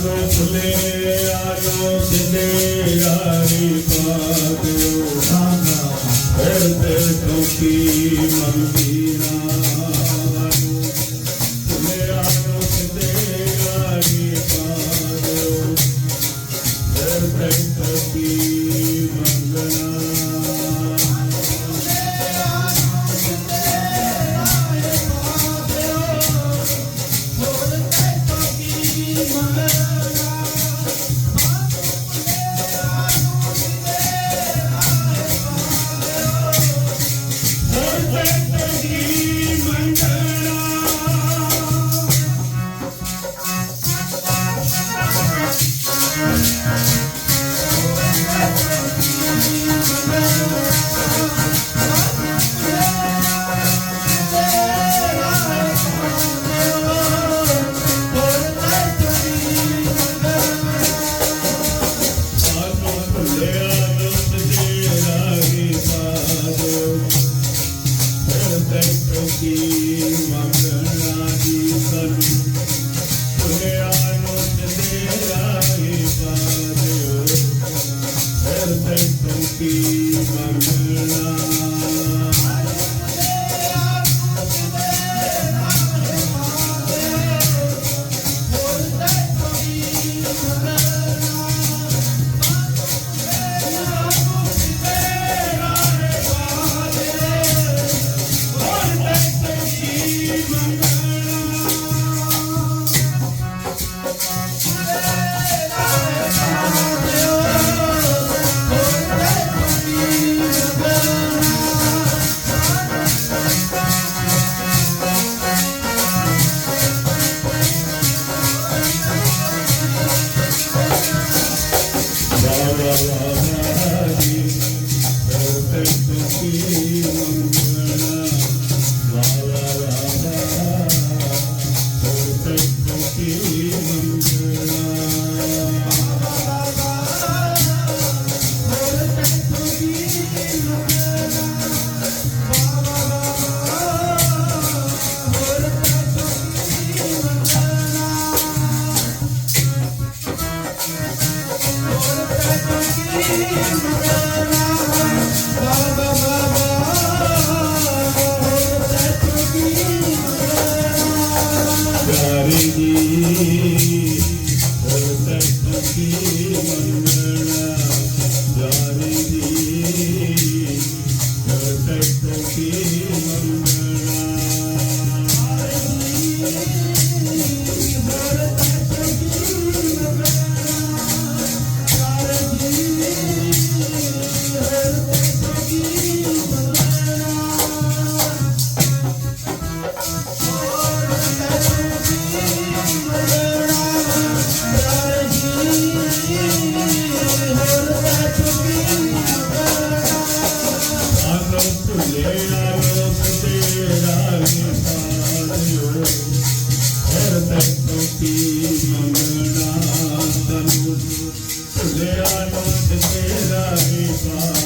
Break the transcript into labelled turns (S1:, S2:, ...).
S1: ਆਜੋ ਖੁੱਲੇ ਆਜੋ ਸਿੱਧੇ ਆਰੀ ਪਾਦਿਓ ਸਾਨਾ ਇਹ ਤੇ ਤੋਂ ਕੀ ਮੰਦੀਰਾ Thank you.
S2: Thank you.
S1: ਤੈਨੂੰ ਭੁੱਲਿਆ ਨਾ ਤੇਰਾ ਹੀ ਪਾ